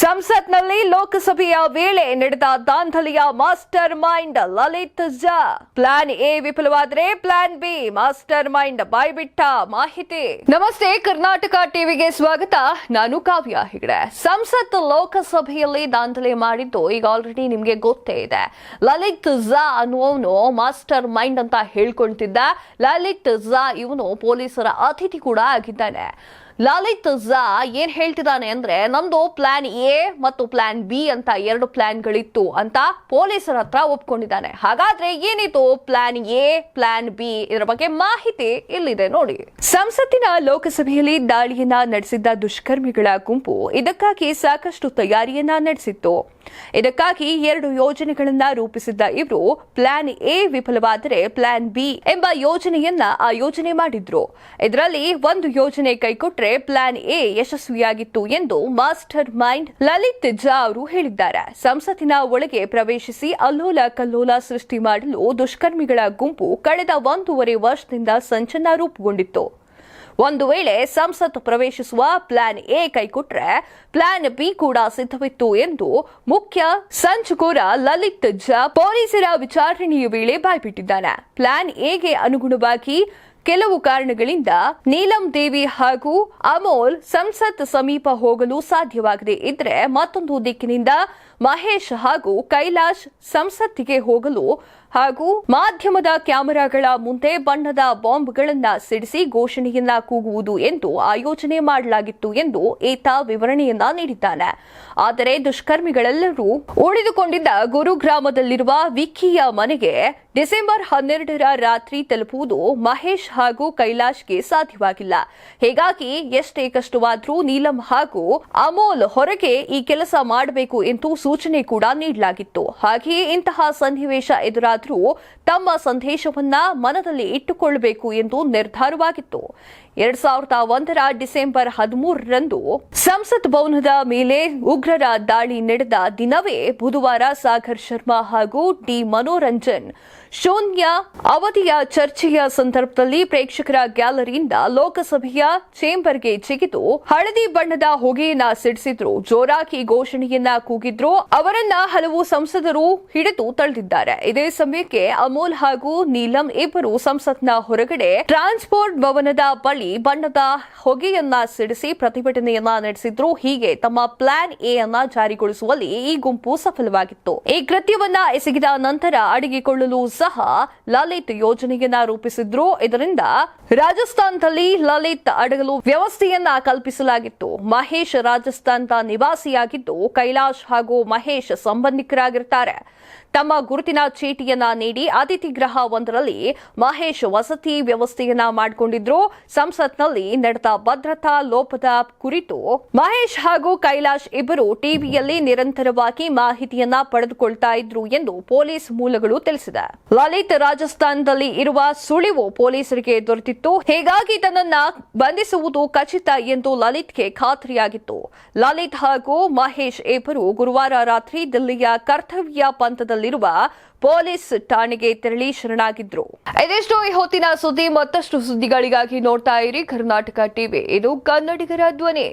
ಸಂಸತ್ನಲ್ಲಿ ಲೋಕಸಭೆಯ ವೇಳೆ ನಡೆದ ದಾಂಧಲೆಯ master mind Lalit Jha plan A ವಿಫಲವಾದರೆ ಪ್ಲಾನ್ ಬಿ ಮಾಸ್ಟರ್ ಮೈಂಡ್ ಬಾಯ್ಬಿಟ್ಟ ಮಾಹಿತಿ. ನಮಸ್ತೆ, ಕರ್ನಾಟಕ ಟಿವಿಗೆ ಸ್ವಾಗತ. ನಾನು ಕಾವ್ಯ ಹೆಗಡೆ. ಸಂಸತ್ ಲೋಕಸಭೆಯಲ್ಲಿ ದಾಂಧಲೆ ಮಾಡಿದ್ದು ಈಗ ಆಲ್ರೆಡಿ ನಿಮ್ಗೆ ಗೊತ್ತೇ ಇದೆ. ಲಲಿತ್ ಝಾ ಅನ್ನುವನು ಮಾಸ್ಟರ್ ಮೈಂಡ್ ಅಂತ ಹೇಳ್ಕೊಳ್ತಿದ್ದ. ಲಲಿತ್ ಝಾ ಇವನು ಪೊಲೀಸರ ಅತಿಥಿ ಕೂಡ ಆಗಿದ್ದಾನೆ. ಲಲಿತ್ ಝಾ ಏನ್ ಹೇಳ್ತಿದ್ದಾನೆ ಅಂದ್ರೆ ನಮ್ದು ಪ್ಲಾನ್ ಎ ಮತ್ತು ಪ್ಲಾನ್ ಬಿ ಅಂತ ಎರಡು ಪ್ಲಾನ್ಗಳಿತ್ತು ಅಂತ ಪೊಲೀಸರ ಹತ್ರ ಒಪ್ಕೊಂಡಿದ್ದಾನೆ. ಹಾಗಾದ್ರೆ ಏನಿತ್ತು ಪ್ಲಾನ್ ಎ ಪ್ಲಾನ್ ಬಿ ಇದರ ಬಗ್ಗೆ ಮಾಹಿತಿ ಇಲ್ಲಿದೆ ನೋಡಿ. ಸಂಸತ್ತಿನ ಲೋಕಸಭೆಯಲ್ಲಿ ದಾಳಿಯನ್ನ ನಡೆಸಿದ್ದ ದುಷ್ಕರ್ಮಿಗಳ ಗುಂಪು ಇದಕ್ಕಾಗಿ ಸಾಕಷ್ಟು ತಯಾರಿಯನ್ನ ನಡೆಸಿತ್ತು. ಇದಕ್ಕಾಗಿ ಎರಡು ಯೋಜನೆಗಳನ್ನ ರೂಪಿಸಿದ್ದ ಇವರು ಪ್ಲಾನ್ ಎ ವಿಫಲವಾದರೆ ಪ್ಲಾನ್ ಬಿ ಎಂಬ ಯೋಜನೆಯನ್ನ ಆಯೋಜನೆ ಮಾಡಿದ್ರು. ಇದರಲ್ಲಿ ಒಂದು ಯೋಜನೆ ಕೈಕೊಟ್ರೆ ಪ್ಲಾನ್ ಎ ಯಶಸ್ವಿಯಾಗಿತ್ತು ಎಂದು ಮಾಸ್ಟರ್ ಮೈಂಡ್ ಲಲಿತ್ ಝಾ ಅವರು ಹೇಳಿದ್ದಾರೆ. ಸಂಸತ್ತಿನ ಒಳಗೆ ಪ್ರವೇಶಿಸಿ ಅಲ್ಲೋಲ ಕಲ್ಲೋಲ ಸೃಷ್ಟಿ ಮಾಡಲು ದುಷ್ಕರ್ಮಿಗಳ ಗುಂಪು ಕಳೆದ ಒಂದೂವರೆ ವರ್ಷದಿಂದ ಸಂಚನ ರೂಪುಗೊಂಡಿತ್ತು ಒಂದು ವೇಳೆ ಸಂಸತ್ ಪ್ರವೇಶಿಸುವ ಪ್ಲಾನ್ ಎ ಕೈಕೊಟ್ರೆ ಪ್ಲಾನ್ ಬಿ ಕೂಡ ಸಿದ್ಧವಿತ್ತು ಎಂದು ಮುಖ್ಯ ಸಂಚುಕೋರ ಲಲಿತ್ ಝಾ ಪೊಲೀಸರ ವಿಚಾರಣೆಯ ವೇಳೆ ಬಾಯ್ಬಿಟ್ಟಿದ್ದಾನೆ. ಪ್ಲಾನ್ ಎಗೆ ಅನುಗುಣವಾಗಿ ಕೆಲವು ಕಾರಣಗಳಿಂದ ನೀಲಂ ದೇವಿ ಹಾಗೂ ಅಮೋಲ್ ಸಂಸತ್ ಸಮೀಪ ಹೋಗಲು ಸಾಧ್ಯವಾಗದೆ ಇದ್ರೆ ಮತ್ತೊಂದು ದಿಕ್ಕಿನಿಂದ ಮಹೇಶ್ ಹಾಗೂ ಕೈಲಾಶ್ ಸಂಸತ್ತಿಗೆ ಹೋಗಲು ಹಾಗೂ ಮಾಧ್ಯಮದ ಕ್ಯಾಮೆರಾಗಳ ಮುಂದೆ ಬಣ್ಣದ ಬಾಂಬ್ಗಳನ್ನ ಸಿಡಿಸಿ ಘೋಷಣೆಯನ್ನ ಕೂಗುವುದು ಎಂದು ಆಯೋಜನೆ ಮಾಡಲಾಗಿತ್ತು ಎಂದು ಈತ ವಿವರಣೆಯನ್ನ ನೀಡಿದ್ದಾನೆ. ಆದರೆ ದುಷ್ಕರ್ಮಿಗಳೆಲ್ಲರೂ ಉಳಿದುಕೊಂಡಿದ್ದ ಗುರುಗ್ರಾಮದಲ್ಲಿರುವ ವಿಕ್ಕಿಯ ಮನೆಗೆ ಡಿಸೆಂಬರ್ ಹನ್ನೆರಡರ ರಾತ್ರಿ ತಲುಪುವುದು ಮಹೇಶ್ ಹಾಗೂ ಕೈಲಾಶ್ಗೆ ಸಾಧ್ಯವಾಗಿಲ್ಲ. ಹೀಗಾಗಿ ಎಷ್ಟೇ ಕಷ್ಟವಾದರೂ ನೀಲಂ ಹಾಗೂ ಅಮೋಲ್ ಹೊರಗೆ ಈ ಕೆಲಸ ಮಾಡಬೇಕು ಎಂದು ಸೂಚನೆ ಕೂಡ ನೀಡಲಾಗಿತ್ತು. ಹಾಗೆಯೇ ಇಂತಹ ಸನ್ನಿವೇಶ ಎದುರಾದರೂ ತಮ್ಮ ಸಂದೇಶವನ್ನ ಮನದಲ್ಲಿ ಇಟ್ಟುಕೊಳ್ಳಬೇಕು ಎಂದು ನಿರ್ಧಾರವಾಗಿತ್ತು. ಎರಡ್ ಸಾವಿರದ ಒಂದರ ಡಿಸೆಂಬರ್ ಹದಿಮೂರರಂದು ಸಂಸತ್ ಭವನದ ಮೇಲೆ ಉಗ್ರರ ದಾಳಿ ನಡೆದ ದಿನವೇ ಬುಧವಾರ ಸಾಗರ್ ಶರ್ಮಾ ಹಾಗೂ ಡಿ ಮನೋರಂಜನ್ ಶೂನ್ಯ ಅವಧಿಯ ಚರ್ಚೆಯ ಸಂದರ್ಭದಲ್ಲಿ ಪ್ರೇಕ್ಷಕರ ಗ್ಯಾಲರಿಯಿಂದ ಲೋಕಸಭೆಯ ಚೇಂಬರ್ಗೆ ಜಿಗಿದು ಹಳದಿ ಬಣ್ಣದ ಹೊಗೆಯನ್ನ ಸಿಡಿಸಿದ್ರು. ಜೋರಾಗಿ ಘೋಷಣೆಯನ್ನ ಕೂಗಿದ್ರು. ಅವರನ್ನ ಹಲವು ಸಂಸದರು ಹಿಡಿದು ತಳ್ಳಿದ್ದಾರೆ. ಇದೇ ಸಮಯಕ್ಕೆ ಅಮೋಲ್ ಹಾಗೂ ನೀಲಂ ಇಬ್ಬರು ಸಂಸತ್ನ ಹೊರಗಡೆ ಟ್ರಾನ್ಸ್ಪೋರ್ಟ್ ಭವನದ ಬಳಿ ಬಣ್ಣದ ಹೊಗೆಯನ್ನ ಸಿಡಿಸಿ ಪ್ರತಿಭಟನೆಯನ್ನ ನಡೆಸಿದ್ರು. ಹೀಗೆ ತಮ್ಮ ಪ್ಲಾನ್ ಎ ಅನ್ನ ಜಾರಿಗೊಳಿಸುವಲ್ಲಿ ಈ ಗುಂಪು ಸಫಲವಾಗಿತ್ತು. ಈ ಕೃತ್ಯವನ್ನ ಎಸಗಿದ ನಂತರ ಅಡಗಿಕೊಳ್ಳಲು ಸಹ ಲಲಿತ್ ಯೋಜನೆಯನ್ನ ರೂಪಿಸಿದ್ರು. ಇದರಿಂದ ರಾಜಸ್ಥಾನದಲ್ಲಿ ಲಲಿತ್ ಅಡಗಲು ವ್ಯವಸ್ಥೆಯನ್ನ ಕಲ್ಪಿಸಲಾಗಿತ್ತು. ಮಹೇಶ್ ರಾಜಸ್ಥಾನದ ನಿವಾಸಿಯಾಗಿದ್ದು ಕೈಲಾಶ್ ಹಾಗೂ ಮಹೇಶ್ ಸಂಬಂಧಿಕರಾಗಿರ್ತಾರೆ. ತಮ್ಮ ಗುರುತಿನ ಚೀಟಿಯನ್ನ ನೀಡಿ ಅತಿಥಿ ಗ್ರಹ ಒಂದರಲ್ಲಿ ಮಹೇಶ್ ವಸತಿ ವ್ಯವಸ್ಥೆಯನ್ನ ಮಾಡಿಕೊಂಡಿದ್ರು. ಸಂಸತ್ನಲ್ಲಿ ನಡೆದ ಭದ್ರತಾ ಲೋಪದ ಕುರಿತು ಮಹೇಶ್ ಹಾಗೂ ಕೈಲಾಶ್ ಇಬ್ಬರು ಟಿವಿಯಲ್ಲಿ ನಿರಂತರವಾಗಿ ಮಾಹಿತಿಯನ್ನ ಪಡೆದುಕೊಳ್ತಾ ಇದ್ರು ಎಂದು ಪೊಲೀಸ್ ಮೂಲಗಳು ತಿಳಿಸಿದೆ. ಲಲಿತ್ ರಾಜಸ್ಥಾನದಲ್ಲಿ ಇರುವ ಸುಳಿವು ಪೊಲೀಸರಿಗೆ ದೊರೆತಿತ್ತು. ಹೀಗಾಗಿ ತನ್ನನ್ನ ಬಂಧಿಸುವುದು ಖಚಿತ ಎಂದು ಲಲಿತ್ಗೆ ಖಾತ್ರಿಯಾಗಿತ್ತು. ಲಲಿತ್ ಹಾಗೂ ಮಹೇಶ್ ಇಬ್ಬರು ಗುರುವಾರ ರಾತ್ರಿ ದಿಲ್ಲಿಯ ಕರ್ತವ್ಯ ಪಂಥದಲ್ಲಿರುವ ಪೊಲೀಸ್ ಠಾಣೆಗೆ ತೆರಳಿ ಶರಣಾಗಿದ್ರು. ಇದಿಷ್ಟು ಈ ಹೊತ್ತಿನ ಸುದ್ದಿ. ಮತ್ತಷ್ಟು ಸುದ್ದಿಗಳಿಗಾಗಿ ನೋಡ್ತಾ ಇರಿ ಕರ್ನಾಟಕ ಟಿವಿ. ಇದು ಕನ್ನಡಿಗರ ಧ್ವನಿ.